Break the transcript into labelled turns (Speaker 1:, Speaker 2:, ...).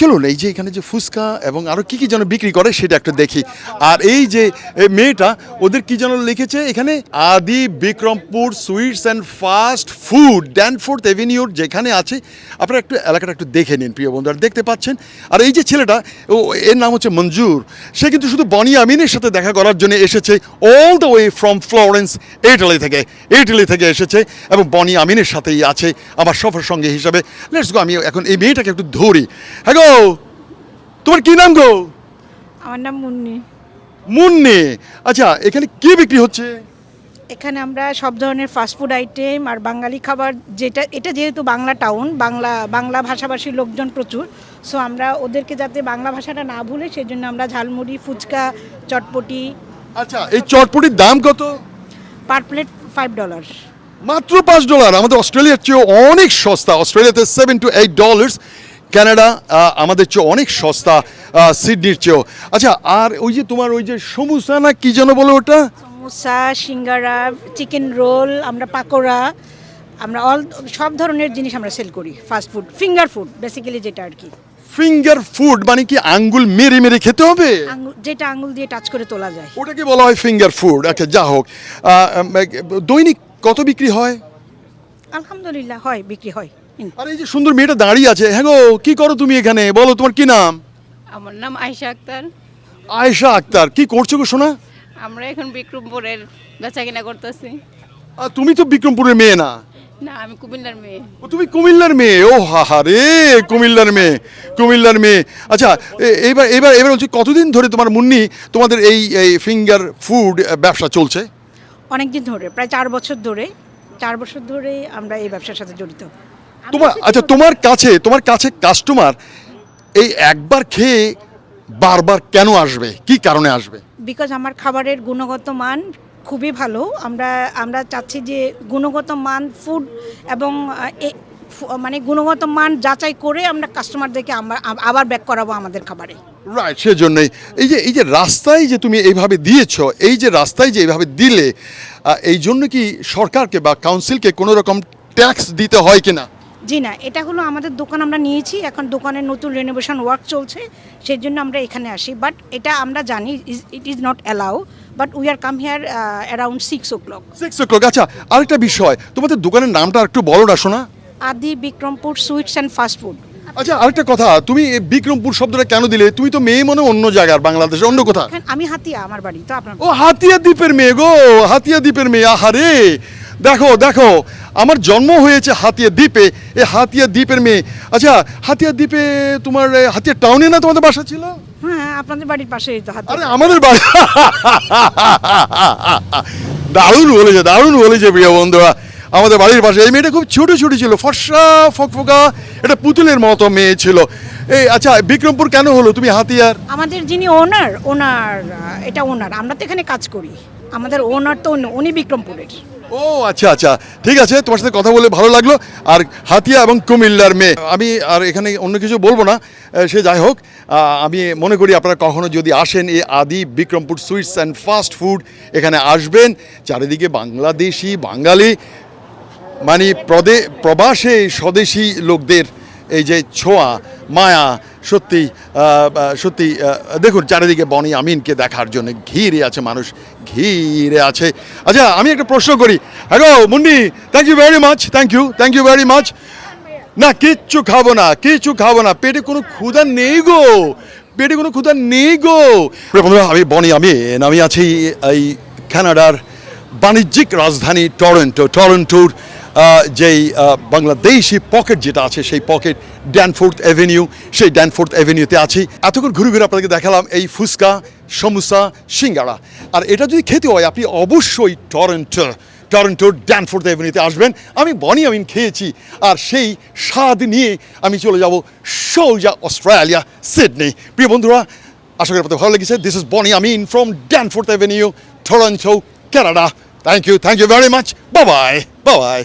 Speaker 1: চলুন, এই যে এখানে যে ফুচকা এবং আরও কি কি যেন বিক্রি করে সেটা একটু দেখি। আর এই যে মেয়েটা, ওদের কি যেন লিখেছে এখানে? Adi Bikrampur sweets and fast food, Danforth এভিনিউর যেখানে আছে। আপনারা একটু, এলাকাটা একটু দেখে নিন, প্রিয় বন্ধু, আর দেখতে পাচ্ছেন। আর এই যে ছেলেটা, ও, এর নাম হচ্ছে মঞ্জুর। সে কিন্তু শুধু বনি আমিনের সাথে দেখা করার জন্য এসেছে all the way from Florence Italy থেকে। ইটালি থেকে এসেছে এবং বনি আমিনের সাথেই আছে, আমার সফর সঙ্গে হিসাবে। লেটস গো আমি এখন এই মেয়েটাকে একটু ধরি। হ্যাঁ তোমার কি নাম গো?
Speaker 2: আমার নাম মুন্নি।
Speaker 1: মুন্নি? আচ্ছা এখানে কি বিক্রি হচ্ছে?
Speaker 2: এখানে আমরা সব ধরনের ফাস্টফুড আইটেম আর বাঙালি খাবার যেটা এটা যেহেতু বাংলা টাউন বাংলা বাংলা ভাষাভাষীর লোকজন প্রচুর সো আমরা ওদেরকে যাতে বাংলা ভাষাটা না ভুলে সেই জন্য আমরা ঝালমুড়ি ফুচকা চটপটি।
Speaker 1: আচ্ছা এই চটপটির দাম কত?
Speaker 2: পার প্লেট ফাইভ ডলার
Speaker 1: মাত্র পাঁচ ডলার আমাদের অস্ট্রেলিয়ার চেয়ে অনেক সস্তা। অস্ট্রেলিয়াতে seven two eight dollars Canada আহ, আমাদের চেয়ে অনেক সস্তা সিডনির চেয়েও। আচ্ছা আর ওই যে তোমার ওই যে সমুসা না কি যেন বলো ওটা?
Speaker 2: সমোসা সিঙ্গারা চিকেন রোল আমরা পাকোড়া আমরা অল সব ধরনের জিনিস আমরা সেল করি fast food finger food basically যেটা আর কি।
Speaker 1: ফিঙ্গার ফুড মানে কি আঙ্গুল মেরে মেরে খেতে হবে?
Speaker 2: যেটা আঙুল দিয়ে টাচ করে তোলা যায়।
Speaker 1: ওটাকে বলা হয় ফিঙ্গার ফুড। আচ্ছা যা হোক। দৈনিক কত বিক্রি হয়?
Speaker 2: আলহামদুলিল্লাহ হয় বিক্রি হয়।
Speaker 1: আর এই যে সুন্দর মেয়েটা দাঁড়িয়ে আছে হ্যাঁ গো কি করো তুমি এখানে? বলো তোমার কি নাম?
Speaker 3: আমার নাম আয়শা আক্তার।
Speaker 1: আয়েশা আক্তার কি করছ গো শোনা
Speaker 3: আমরা এখন বিক্রমপুরের বেচা কিনা করতেছি।
Speaker 1: আর তুমি তো বিক্রমপুরের মেয়ে না?
Speaker 3: না আমি কুমিল্লার মেয়ে।
Speaker 1: ও তুমি কুমিল্লার মেয়ে? ও হা হা রে কুমিল্লার মেয়ে কুমিল্লার মেয়ে। আচ্ছা এবার এবার এবার হচ্ছে কতদিন ধরে তোমার মুন্নি তোমাদের এই এই ফিঙ্গার ফুড ব্যবসা চলছে?
Speaker 2: অনেক দিন ধরে প্রায় চার বছর ধরে চার বছর ধরে আমরা এই ব্যবসার সাথে জড়িত।
Speaker 1: তোমার আচ্ছা তোমার কাছে তোমার কাছে কাস্টমার এই একবার খেয়ে বারবার কেন আসবে? কি কারণে আসবে?
Speaker 2: বিকজ আমার খাবারের গুণগত মান খুবই ভালো। আমরা আমরা চাচ্ছি যে গুণগত মান ফুড এবং মানে গুণগত মান যাচাই করে আমরা কাস্টমারদেরকে আবার ব্যাক করাবো আমাদের খাবারে।
Speaker 1: রাইট সেজন্যই। এই যে এই যে রাস্তায় যে তুমি এইভাবে দিয়েছ এই যে রাস্তায় যে এইভাবে দিলে এই জন্য কি সরকারকে বা কাউন্সিলকে কোনো রকম ট্যাক্স দিতে হয় কিনা?
Speaker 2: জি না এটা হলো আমাদের দোকান আমরা নিয়েছি এখন দোকানের নতুন রেনোভেশন ওয়ার্ক চলছে সেই জন্য আমরা এখানে আসি বাট এটা আমরা জানি it is not allow but we are come here around six o'clock
Speaker 1: six o'clock আচ্ছা আরেকটা বিষয় তোমাদের দোকানের নামটা একটু বলো না শোনা।
Speaker 2: Adi Bikrampur sweets and fast food.
Speaker 1: আচ্ছা আরেকটা কথা তুমি এই বিক্রমপুর শব্দটা কেন দিলে? তুমি তো মেয়ে মনে অন্য জায়গার বাংলাদেশে অন্য কোথা
Speaker 2: আমি হাতিয়া আমার বাড়ি তো আপনার
Speaker 1: ও হাতিয়া দ্বীপের মেয়ে গো হাতিয়া দ্বীপের মেয়ে আহারে! দেখো দেখো আমার জন্ম হয়েছে হাতিয়া দ্বীপে। এই হাতিয়া দ্বীপের মেয়ে। আচ্ছা হাতিয়া দ্বীপে তোমার এ, হাতিয়া টাউনে না তোমাদের বাসা ছিল?
Speaker 2: হ্যাঁ আপনাদের বাড়ির পাশেই তো
Speaker 1: আরে আমাদের বাড়ি। দারুণ বলেছে দারুণ বলেছে প্রিয় বন্ধুরা। আমাদের বাড়ির পাশে। এই মেয়েটা খুব ছোট ছোট ছিল। ফর্সা ফকফকা। এটা পুতুলের মতো মেয়ে ছিল। এই আচ্ছা বিক্রমপুর কেন হলো? তুমি হাতিয়ার?
Speaker 2: আমাদের যিনি ওনার ওনার এটা ওনার আমরা তো এখানে কাজ করি। আমাদের ওনার তো উনি বিক্রমপুরের।
Speaker 1: ও আচ্ছা আচ্ছা। ঠিক আছে, তোমার সাথে কথা বলে ভালো লাগল। আর হাতিয়া এবং কুমিল্লার মেয়ে, আমি আর এখানে অন্য কিছু বলব না। সে যাই হোক আমি মনে করি আপনারা কখনো যদি আসেন এই Adi Bikrampur sweets and fast food, এখানে আসবেন। চারিদিকে বাংলাদেশি, বাঙালি মানে প্রদে, প্রবাসে, স্বদেশি লোকদের, এই যে ছোঁয়া, মায়া সত্যি সত্যি দেখুন চারিদিকে বনি আমিনকে দেখার জন্য ঘিরে আছে মানুষ, ঘিরে আছে। আচ্ছা আমি একটা প্রশ্ন করি। Hello Munni thank you very much thank you thank you very much না, কিচ্ছু খাব না, কিচ্ছু খাব না, পেটে কোনো ক্ষুধা নেই গো, পেটে কোনো ক্ষুধা নেই গো। আমি বনি আমিন, আমি আছি এই কানাডার বাণিজ্যিক রাজধানী টরন্টো, টরন্টোর যেই বাংলাদেশি পকেট যেটা আছে, সেই পকেট ড্যানফোর্থ অ্যাভিনিউ, সেই ড্যানফোর্থ অ্যাভিনিউতে আছি। এতক্ষণ ঘুরে ঘুরে আপনাদেরকে দেখালাম এই ফুচকা সমুসা সিঙ্গাড়া আর এটা যদি খেতে হয়, আপনি অবশ্যই টরন্টো টরন্টোর ড্যানফোর্থ অ্যাভিনিউতে আসবেন। আমি বনি আমিন খেয়েছি, আর সেই স্বাদ নিয়ে আমি চলে যাব সোজা অস্ট্রেলিয়া, সিডনি। প্রিয় বন্ধুরা, আশা করি আপনাদের ভালো লেগেছে। This is Boni Amin from Danforth avenue Toronto Canada thank you thank you very much বাবাই বাবাই